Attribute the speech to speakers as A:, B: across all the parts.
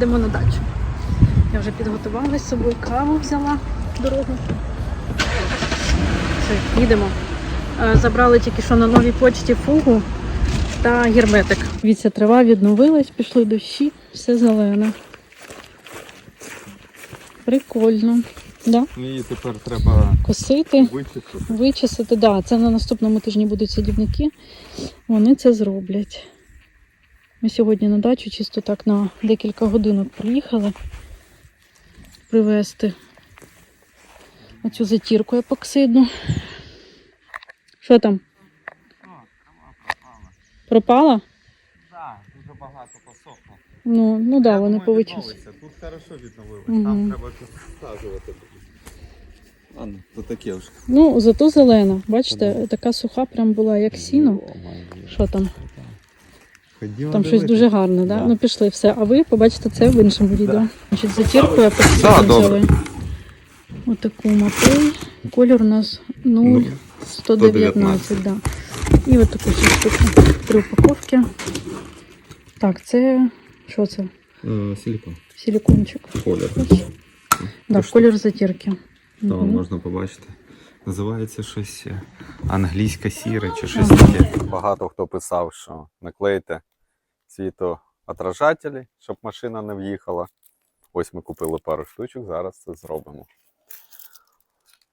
A: Їдемо на дачу. Я вже підготувалась з собою каву взяла дорогу. Все, їдемо. Е, Забрали тільки що на новій почті фугу та герметик. Віця трава відновилась, пішли дощі, все зелене. Прикольно. Да?
B: Ну, Її тепер треба
A: Косити.
B: вичистити.
A: Вичистити, да, це на наступному тижні будуть садівники. Вони це зроблять. Ми сьогодні на дачу чисто так на декілька годинок приїхали привезти оцю затірку епоксидну. Що там? Пропала?
B: Так, дуже багато посохло.
A: Ну, ну да, вони повичистили.
B: Тут хорошо відновилось, там треба підсаджувати. Ладно, то таке вже.
A: Ну, зато зелена. Бачите, така суха прям була, як сіно. Що там?
B: Ходімо
A: Там щось дуже гарне, да?
B: Да.
A: Ну пішли все. А ви побачите це в іншому відео. Значить, затірку я
B: Да,
A: просто
B: добре.
A: взяли. Отаку мапей. Колір у нас 0,119, да. І от таку ще штуку. Три упаковки. Так, це що це?
B: Е, Силікон.
A: Силікончик.
B: Колір.
A: Да,
B: Тож
A: колір затірки.
B: Там
A: Мгм.
B: можна побачити. Називається щось е, англійська сіра чи щось таке. Багато хто писав, що наклейте світоотражателі, щоб машина не в'їхала. Ось ми купили пару штучок, зараз це зробимо.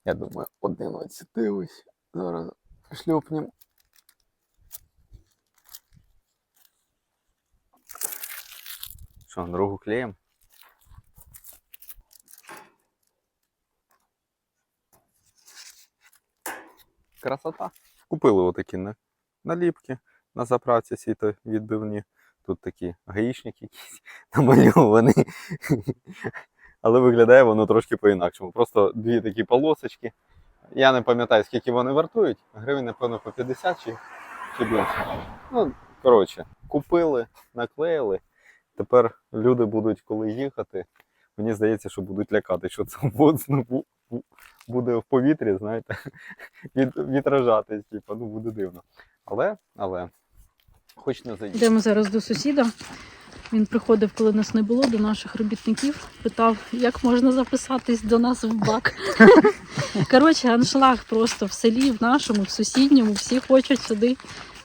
B: Я думаю, 11 ось. Зараз шльопнемо. Що, другу клеїмо? Красота. Купили отакі наліпки на заправці світовідбивні. Тут такі гаїшники якісь намальовані. Але виглядає воно трошки по-інакшому. Просто дві такі полосочки. Я не пам'ятаю, скільки вони вартують. Гривень, напевно, по 50 чи, чи більше. Ну, коротше, купили, наклеїли. Тепер люди будуть, коли їхати. Мені здається, що будуть лякати, що це вот знову буде в повітрі, знаєте, від, відражатись, типу, ну буде дивно. Але, але, хоч не заїдемо.
A: Йдемо зараз до сусіда. Він приходив, коли нас не було, до наших робітників, питав, як можна записатись до нас в бак. Коротше, аншлаг просто в селі, в нашому, в сусідньому, всі хочуть сюди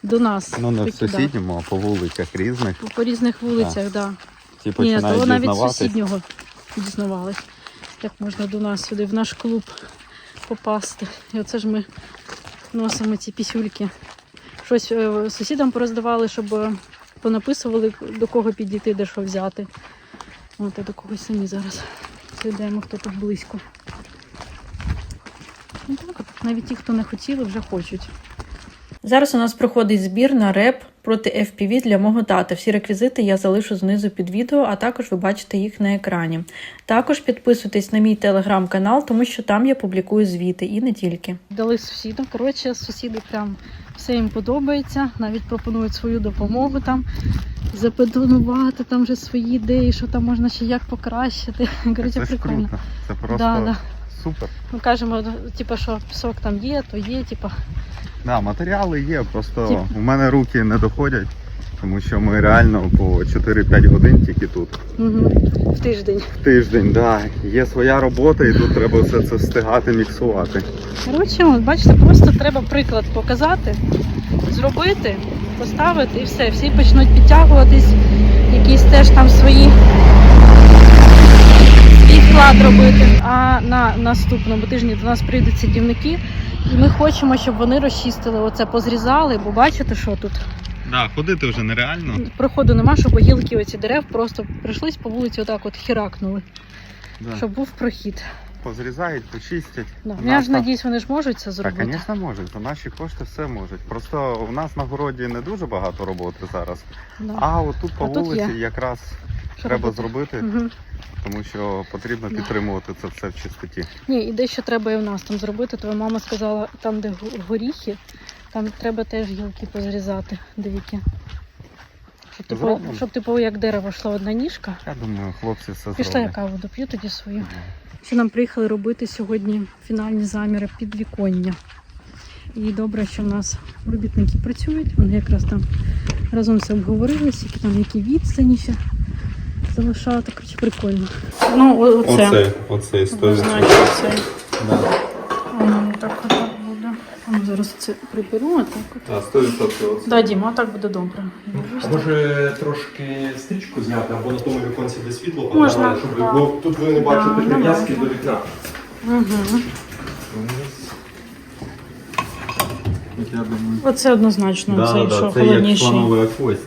A: до нас.
B: Ну, не в
A: Такі, да.
B: сусідньому, а по вулицях різних.
A: По- По різних вулицях, так. Да.
B: Ті
A: Ні,
B: починають
A: то навіть з
B: дізнаватись.
A: сусіднього дізнавались, як можна до нас сюди, в наш клуб попасти. І оце ж ми носимо ці пісюльки. Щось е, сусідам пороздавали, щоб е, понаписували, до кого підійти, де що взяти. От, а до когось самі зараз зайдемо, хто тут близько. Ну так, навіть ті, хто не хотіли, вже хочуть. Зараз у нас проходить збір на реп проти FPV для мого тата. Всі реквізити я залишу знизу під відео, а також ви бачите їх на екрані. Також підписуйтесь на мій телеграм-канал, тому що там я публікую звіти і не тільки. Дали сусідам. Коротше, сусіди прям все їм подобається. Навіть пропонують свою допомогу там запетонувати там вже свої ідеї, що там можна ще як покращити. Коротше,
B: Це ж
A: прикольно.
B: круто. Це просто
A: Да, да.
B: супер.
A: Ми кажемо, типу, що пісок там є, то є, типу.
B: Да, матеріали є, просто у мене руки не доходять, тому що ми реально по 4-5 годин тільки тут.
A: Угу. В тиждень.
B: В тиждень, да. Є своя робота, і тут треба все це встигати міксувати.
A: Коротше, бачите, просто треба приклад показати, зробити, поставити і все. Всі почнуть підтягуватись, якісь теж там свої свій вклад робити. А на наступному тижні до нас прийдуть садівники, і ми хочемо, щоб вони розчистили оце, позрізали, бо бачите, що тут
B: Да, ходити вже нереально.
A: проходу нема, щоб гілки оці дерев просто прийшлись по вулиці, отак от хіракнули,
B: Да.
A: щоб був прохід.
B: Позрізають, почистять.
A: Да.
B: У
A: Я
B: нас
A: ж
B: там-
A: надіюсь, вони ж можуть це
B: Так,
A: зробити.
B: звісно, можуть. За наші кошти все можуть. Просто у нас на городі не дуже багато роботи зараз.
A: Да.
B: А от тут по
A: А тут
B: вулиці
A: є.
B: якраз треба зробити, тому що потрібно
A: Да.
B: підтримувати це все в чистоті.
A: Ні, і дещо треба і в нас там зробити. Твоя мама сказала, там, де горіхи, там треба теж гілки позрізати деякі. Щоб типу, щоб типу як дерево йшла одна ніжка.
B: Я думаю, хлопці все
A: Пішла я каву доп'ю тоді свою. Ще нам приїхали робити сьогодні фінальні заміри підвіконня. І добре, що в нас робітники працюють. Вони якраз там разом все обговорили, які там які відстані ще залишати. Коротше, прикольно. Ну, оце.
B: Оцей 100%.
A: Однозначно цей.
B: Да.
A: Воно так отак буде. А, ну, зараз це приберу, а так от.
B: А, 100% оцей.
A: Да, Діма, так буде добре.
C: А може трошки стрічку зняти або на тому віконці, де світло
A: Можна,
C: подавали, щоб ви,
A: так.
C: бо тут ви не бачите
A: Да,
C: прив'язки до вікна.
A: Угу.
B: Я думаю.
A: Оце однозначно,
B: Да,
A: цей,
B: да,
A: що
B: це як
A: холодніший.
B: слонова кость.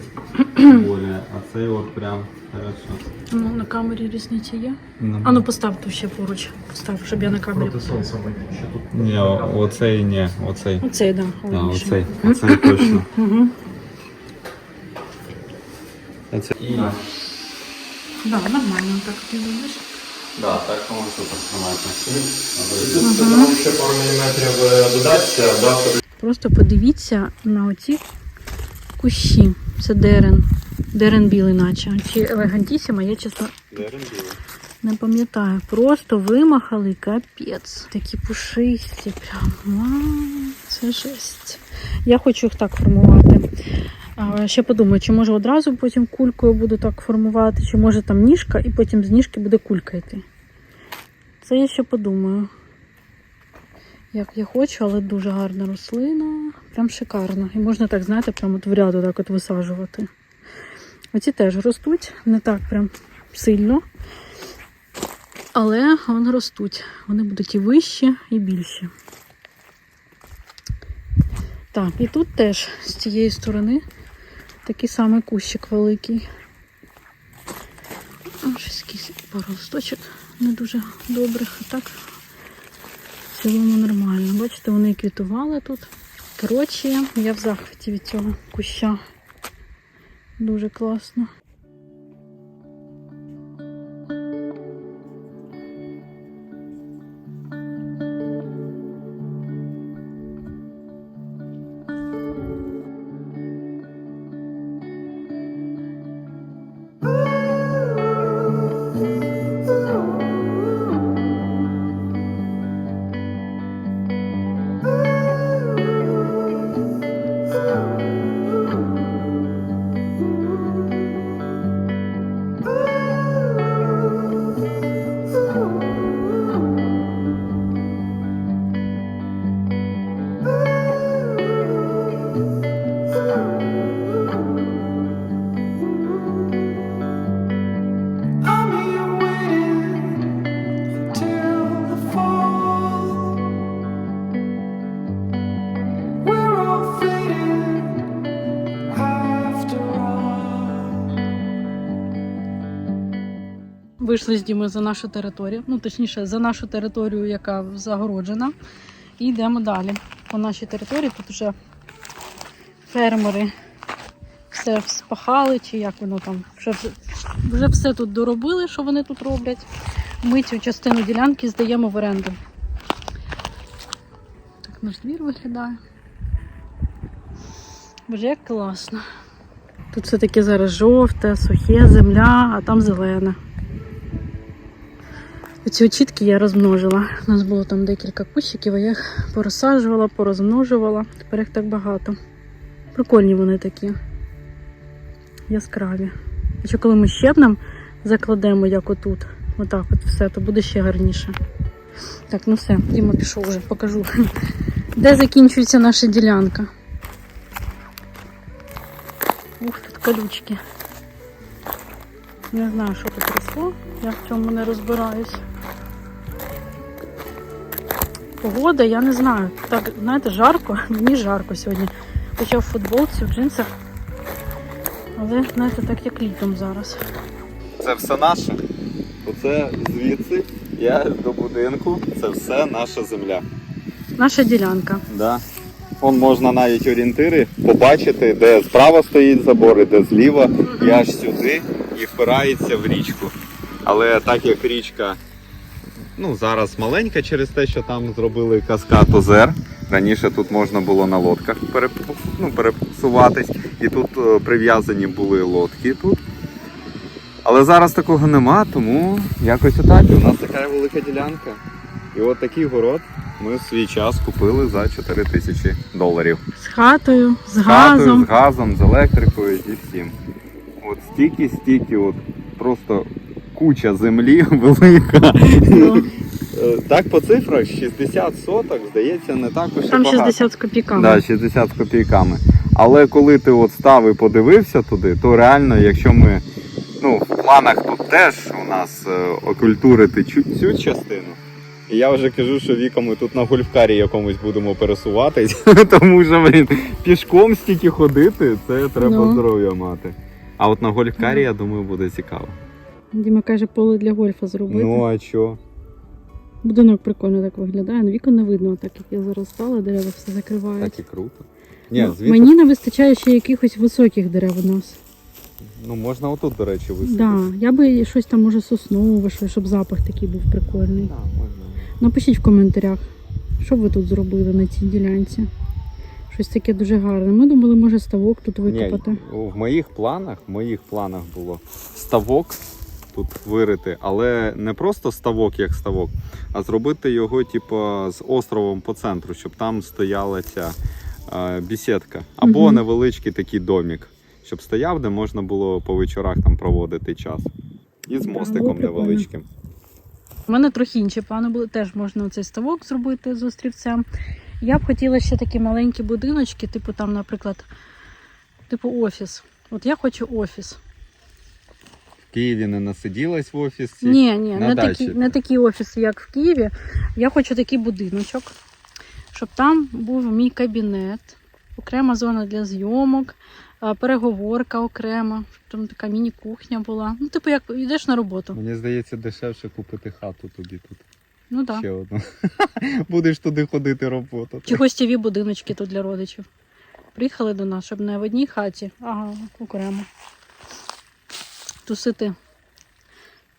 B: Более, а цей от прям хорошо.
A: Ну, на камері різниця є.
B: Ну.
A: А ну постав тут ще поруч. Постав, щоб я на камері.
C: Проти сонця ми ще тут.
B: Ні, о- оцей ні, оцей.
A: Оцей, да,
B: А,
A: холодніший.
B: оцей. Оцей точно. Оцей. І...
A: Да, нормально так ти.
B: Да, так.
C: Тут ще пару міліметрів е, да,
A: Просто подивіться на оці кущі. Це дерен. Дерен білий, наче. Чи елегантісіма, я чесно не пам'ятаю. Просто вимахали капець. Такі пушисті, прям. Це жесть. Я хочу їх так формувати. А, ще подумаю, чи може одразу потім кулькою буду так формувати, чи може там ніжка, і потім з ніжки буде кулька йти. Це я ще подумаю. Як я хочу, але дуже гарна рослина. Прям шикарно. І можна так, знаєте, прям от в ряду так от висаджувати. Оці теж ростуть, не так прям сильно. Але вони ростуть. Вони будуть і вищі, і більші. Так, і тут теж з цієї сторони такий самий кущик великий. А, Щось якийсь пару листочок не дуже добрих, а так в цілому нормально. Бачите, вони квітували тут. Коротше, я в захваті від цього куща. Дуже класно. Вийшли з Дімою за нашу територію, ну точніше, за нашу територію, яка загороджена. І йдемо далі. По нашій території тут вже фермери все спахали, чи як воно там. Вже, вже все тут доробили, що вони тут роблять. Ми цю частину ділянки здаємо в оренду. Так наш двір виглядає. Боже, як класно. Тут все таке зараз жовте, сухе, земля, а там зелене. Оці очітки я розмножила. У нас було там декілька кущиків, а я їх порозсаджувала, порозмножувала. Тепер їх так багато. Прикольні вони такі. Яскраві. І що коли ми щебнем закладемо, як отут, отак от все, то буде ще гарніше. Так, ну все, Діма пішов вже, покажу. Де закінчується наша ділянка? Ух, тут колючки. Не знаю, що тут росло, я в цьому не розбираюсь. Погода, я не знаю. Так, знаєте, жарко, мені жарко сьогодні. Хоча в футболці, в джинсах. Але, знаєте, так як літом зараз.
B: Це все наше. Оце звідси, я до будинку, це все наша земля.
A: Наша ділянка.
B: Да. Вон можна навіть орієнтири побачити, де справа стоїть забор, і де зліва, і аж сюди і впирається в річку. Але так як річка ну, зараз маленька через те, що там зробили каскад озер. Раніше тут можна було на лодках ну, пересуватись, і тут е, прив'язані були лодки тут. Але зараз такого нема, тому якось отак. У нас така велика ділянка. І от такий город ми в свій час купили за 4 тисячі доларів.
A: З хатою, з
B: З хатою,
A: газом.
B: з газом, з електрикою і всім. От стільки, стільки от просто куча землі велика.
A: Ну,
B: Е, Так по цифрах 60 соток, здається, не так уж і
A: Там 60 з копійками.
B: Да, 60 з копійками. Але коли ти от став і подивився туди, то реально, якщо ми ну, в планах тут теж у нас е, окультурити цю, частину. І я вже кажу, що віком ми тут на гольфкарі якомусь будемо пересуватись, тому що блін, пішком стільки ходити, це треба
A: Ну.
B: здоров'я мати. А от на гольфкарі, я думаю, буде цікаво.
A: Діма каже, поле для гольфа зробити.
B: Ну а що?
A: Будинок прикольно так виглядає. Ну, вікон не видно, так як я зараз стала, дерева все закривають.
B: Так і круто. Ні,
A: Ну,
B: звідти,
A: Мені не вистачає ще якихось високих дерев у нас.
B: ну можна отут, до речі, висадити.
A: Да, я би щось там, може, соснове, щось, щоб запах такий був прикольний.
B: Да, можна.
A: Напишіть в коментарях, що ви тут зробили на цій ділянці. Щось таке дуже гарне. Ми думали, може, ставок тут викопати.
B: Ні, в моїх планах, в моїх планах було ставок тут вирити, але не просто ставок як ставок, а зробити його, типу, з островом по центру, щоб там стояла ця е, бісідка. Або
A: Мгм.
B: невеличкий такий домік, щоб стояв, де можна було по вечорах там проводити час. І з мостиком невеличким.
A: У мене трохи інші плани були. Теж можна цей ставок зробити з острівцем. Я б хотіла ще такі маленькі будиночки, типу там, наприклад, типу офіс. От я хочу офіс.
B: Києві не насиділась в офісі.
A: Ні, ні,
B: на
A: не
B: дачі.
A: такі, не такі офіси, як в Києві. Я хочу такий будиночок, щоб там був мій кабінет, окрема зона для зйомок, переговорка окрема, щоб там така міні-кухня була. Ну, типу, як йдеш на роботу.
B: Мені здається, дешевше купити хату тобі тут.
A: Ну так.
B: Ще одну. Будеш туди ходити роботу.
A: Чи гостєві будиночки тут для родичів. Приїхали до нас, щоб не в одній хаті, а окремо. Тусити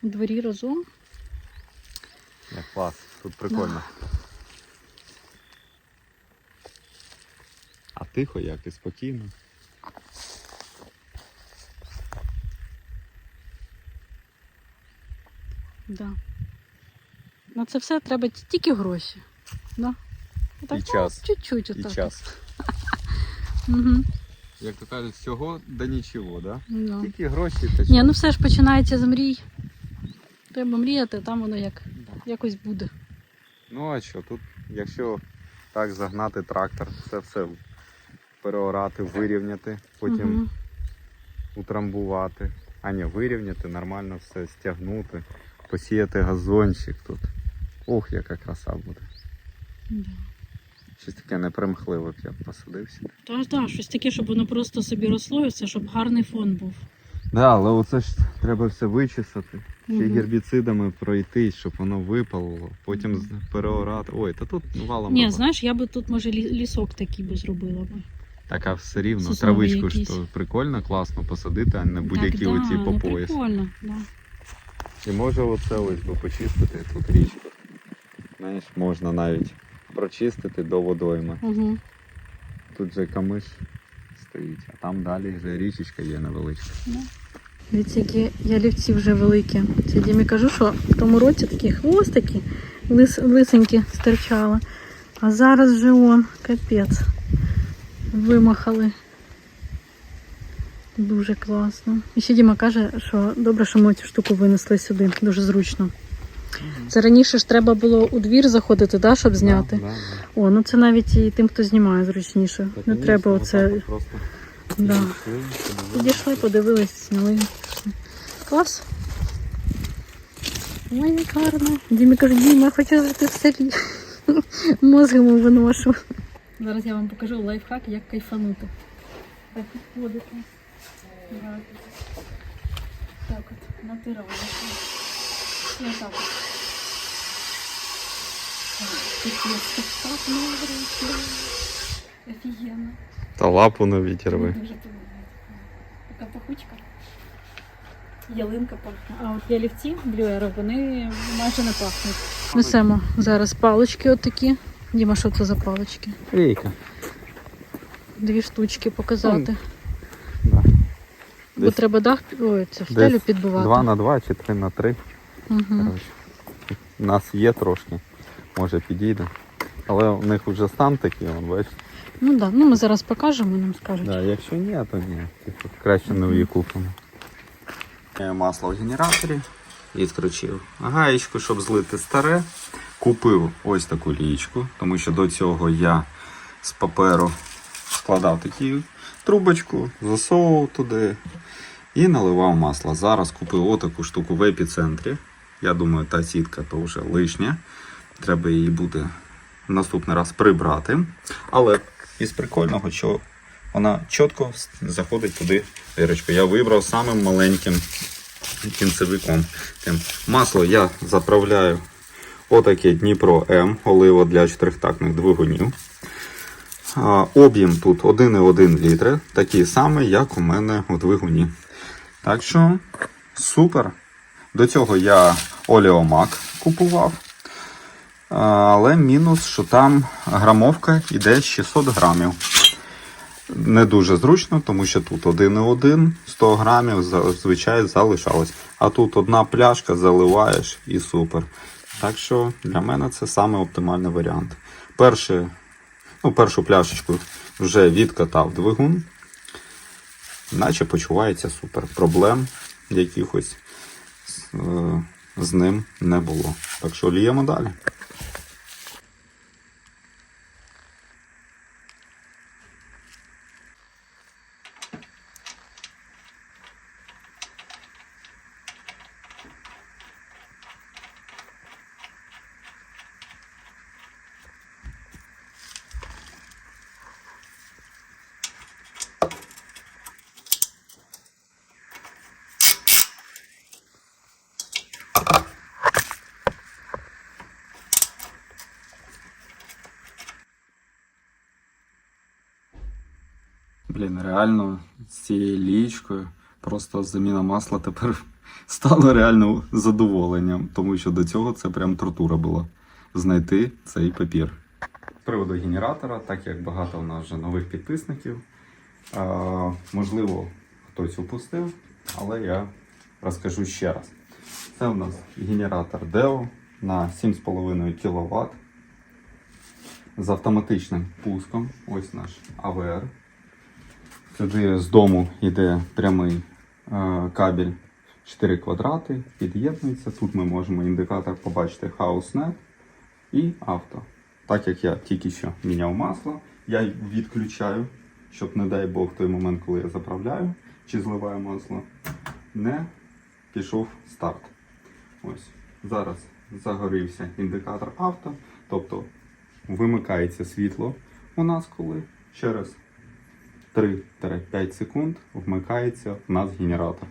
A: у дворі разом.
B: Як клас, тут прикольно. А тихо, як і спокійно.
A: Да. На це все треба тільки гроші. Да.
B: І
A: ну,
B: час.
A: Чуть-чуть
B: І час.
A: Угу.
B: Як то кажуть, всього до нічого, да?
A: Да.
B: Тільки гроші та
A: Ні, ну все ж починається з мрій. Треба мріяти, там воно як, якось буде.
B: Ну а що, тут, якщо так загнати трактор, це все переорати, вирівняти, потім
A: Мгм.
B: утрамбувати. А ні, вирівняти, нормально все стягнути, посіяти газончик тут. Ох, яка краса буде.
A: Да.
B: Щось таке непримхливе б я б посадився.
A: Та ж так, щось таке, щоб воно просто собі росло, і все, щоб гарний фон був.
B: Да, але оце ж треба все вичесати. Ще
A: Мгм.
B: гербіцидами пройтись, щоб воно випалило, потім з- переорати. Ой, та тут валом.
A: Ні,
B: роботи.
A: знаєш, я би тут, може, лі- лісок такий би зробила би.
B: Так, а все рівно,
A: Сосновий
B: травичку ж
A: якийсь.
B: то прикольно, класно посадити, а не будь-які
A: так,
B: оці
A: да,
B: по
A: ну,
B: пояс.
A: Прикольно, да.
B: І може оце ось би почистити тут річку. Знаєш, можна навіть прочистити до водойми.
A: Угу.
B: Тут же камиш стоїть, а там далі вже річечка є невеличка.
A: Дивіться, які ялівці вже великі. Це Дімі кажу, що в тому році такі хвостики лис, лисенькі стирчали. А зараз вже он, капець. Вимахали. Дуже класно. І ще Діма каже, що добре, що ми цю штуку винесли сюди. Дуже зручно. Це раніше ж треба було у двір заходити, да, щоб зняти.
B: Да, да, да.
A: О, ну це навіть і тим, хто знімає зручніше.
B: Та,
A: Не треба оце. Да.
B: підійшли,
A: подивились, пішли. Клас. Ой, як гарно. Дімі каже, Діма, я хочу жити в селі. Мозгами виношу. Зараз я вам покажу лайфхак, як кайфанути. Так підходите. Так от, натираєте. Отак. Так. Офігенно.
B: Та лапу на вітер ви.
A: Дуже. Така пахучка. Ялинка пахне. А от ялівці блюери, вони майже не пахнуть. Несемо зараз палички отакі. Діма, що це за палички?
B: Рейка.
A: Дві штучки показати.
B: Да.
A: Бо
B: Десь
A: треба дах ой, це стелю підбивати.
B: 2 на 2 чи 3 на 3.
A: Угу.
B: У нас є трошки, може підійде. Але у них вже стан такий, он, бачиш.
A: Ну так, да. ну ми зараз покажемо, нам скажуть.
B: Да, якщо ні, то ні. Типу, краще нові купимо. Масло в генераторі. Відключив гаєчку, щоб злити старе. Купив ось таку лічку, тому що до цього я з паперу складав таку трубочку, засовував туди і наливав масло. Зараз купив отаку штуку в епіцентрі. Я думаю, та сітка то вже лишня. Треба її буде наступний раз прибрати. Але із прикольного, що вона чітко заходить туди дирочку. Я вибрав самим маленьким кінцевиком. Тим. Масло я заправляю отаке Дніпро М, оливо для чотирьохтактних двигунів. Об'єм тут 1,1 літри, такий самий, як у мене у двигуні. Так що супер. До цього я олеомак купував. Але мінус, що там грамовка йде 600 грамів. Не дуже зручно, тому що тут 1,1 100 грамів зазвичай залишалось. А тут одна пляшка заливаєш і супер. Так що для мене це саме оптимальний варіант. Перше, ну, першу пляшечку вже відкатав двигун, наче почувається супер. Проблем якихось з ним не було. Так що ліємо далі. Блін, реально з цією лічкою просто заміна масла тепер стала реально задоволенням, тому що до цього це прям тортура була знайти цей папір. З приводу генератора, так як багато у нас вже нових підписників, можливо, хтось упустив, але я розкажу ще раз. Це у нас генератор DEO на 7,5 кВт з автоматичним пуском. Ось наш АВР. Сюди з дому йде прямий е, кабель 4 квадрати, під'єднується. Тут ми можемо індикатор побачити HouseNet і авто. Так як я тільки що міняв масло, я відключаю, щоб, не дай Бог, в той момент, коли я заправляю чи зливаю масло, не пішов старт. Ось зараз загорівся індикатор авто, тобто вимикається світло у нас, коли через 3-5 секунд вмикається в нас генератор.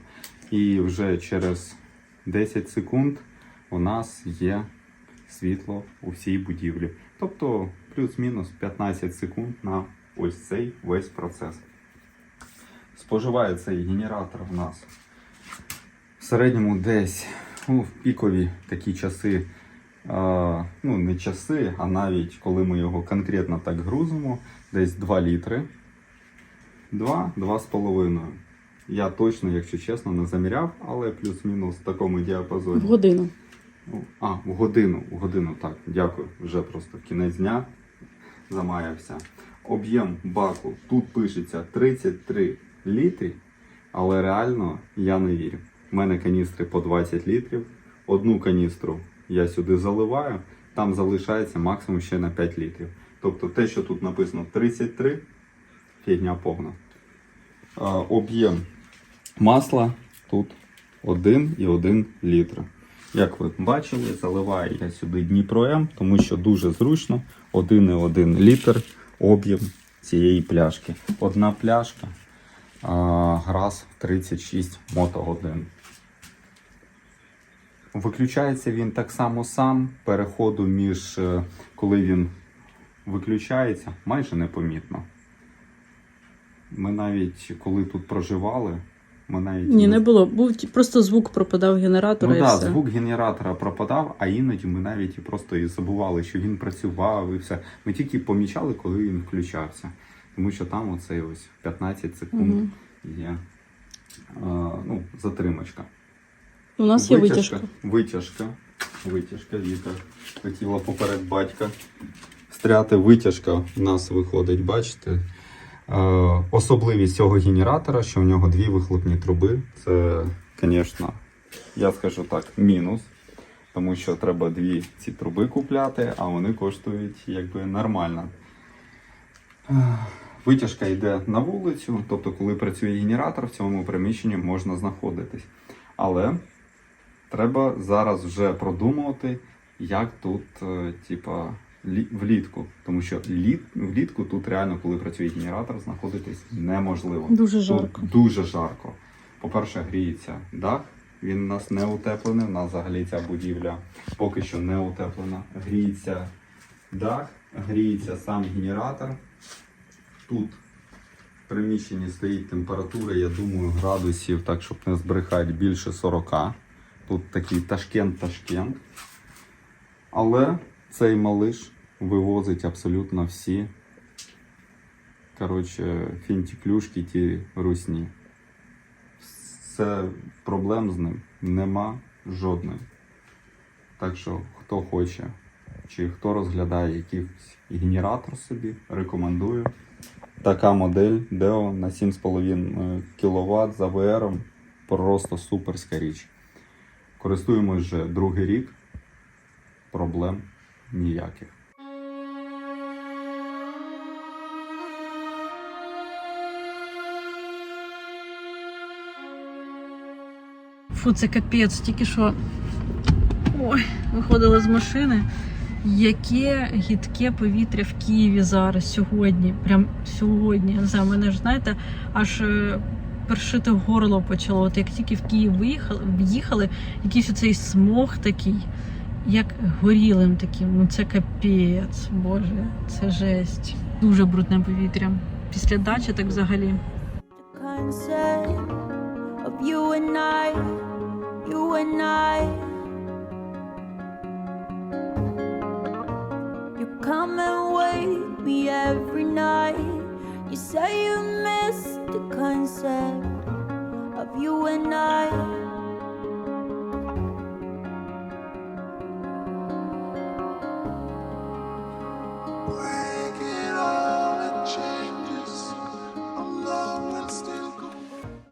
B: І вже через 10 секунд у нас є світло у всій будівлі. Тобто плюс-мінус 15 секунд на ось цей весь процес. Споживає цей генератор у нас в середньому десь ну, в пікові такі часи. Ну, не часи, а навіть коли ми його конкретно так грузимо, десь 2 літри. 2-2,5. Я точно, якщо чесно, не заміряв, але плюс-мінус в такому діапазоні.
D: В годину.
B: Ну, А, в годину, в годину, так, дякую. Вже просто кінець дня замаявся. Об'єм баку тут пишеться 33 літри, але реально я не вірю. У мене каністри по 20 літрів. Одну каністру я сюди заливаю, там залишається максимум ще на 5 літрів. Тобто те, що тут написано 33, фігня повна. Об'єм масла тут 1,1 літра. Як ви бачили, заливаю я сюди Дніпро М, тому що дуже зручно 1,1 літр об'єм цієї пляшки. Одна пляшка а, раз в 36 мотогодин. Виключається він так само сам. Переходу між е, коли він виключається, майже непомітно. Ми навіть коли тут проживали, ми навіть
D: Ні, не було. Був ті- просто звук пропадав генератора
B: Ну
D: і
B: так,
D: все.
B: звук генератора пропадав, а іноді ми навіть і просто і забували, що він працював і все. Ми тільки помічали, коли він включався. Тому що там оцей ось 15 секунд
D: Мгм.
B: є а, ну, затримочка.
D: У нас є витяжка.
B: Витяжка. Витяжка. Віка хотіла поперед батька встряти. Витяжка в нас виходить, бачите. Е, особливість цього генератора, що в нього дві вихлопні труби. Це звісно, я скажу так, мінус. Тому що треба дві ці труби купляти, а вони коштують якби нормально. Витяжка йде на вулицю, тобто, коли працює генератор, в цьому приміщенні можна знаходитись. Але треба зараз вже продумувати, як тут, е, типа, влітку. Тому що літ, влітку тут реально, коли працює генератор, знаходитись неможливо.
D: Дуже
B: Тут
D: жарко.
B: дуже жарко. По-перше, гріється дах. Він у нас не утеплений. У нас взагалі ця будівля поки що не утеплена. Гріється дах, гріється сам генератор. Тут в приміщенні стоїть температура, я думаю, градусів, так щоб не збрехати, більше 40. Тут такий ташкент-ташкент. Але цей малиш вивозить абсолютно всі коротше, фінтіклюшки ті русні. Все проблем з ним нема жодної. Так що, хто хоче, чи хто розглядає якийсь генератор собі, рекомендую. Така модель Deo на 7,5 кВт за VR просто суперська річ. Користуємось вже другий рік, проблем ніяких.
A: Фу, це капець, тільки що ой, виходила з машини. Яке гідке повітря в Києві зараз, сьогодні. Прям сьогодні. Я не знаю, мене ж знаєте, аж е, першити горло почало. От як тільки в Київ виїхали, в'їхали, якийсь оцей смог такий, як горілим таким. Ну це капець, боже, це жесть. Дуже брудне повітря. Після дачі так взагалі.
E: You and I. You come and wake me every night. You say you miss the concept of you and I.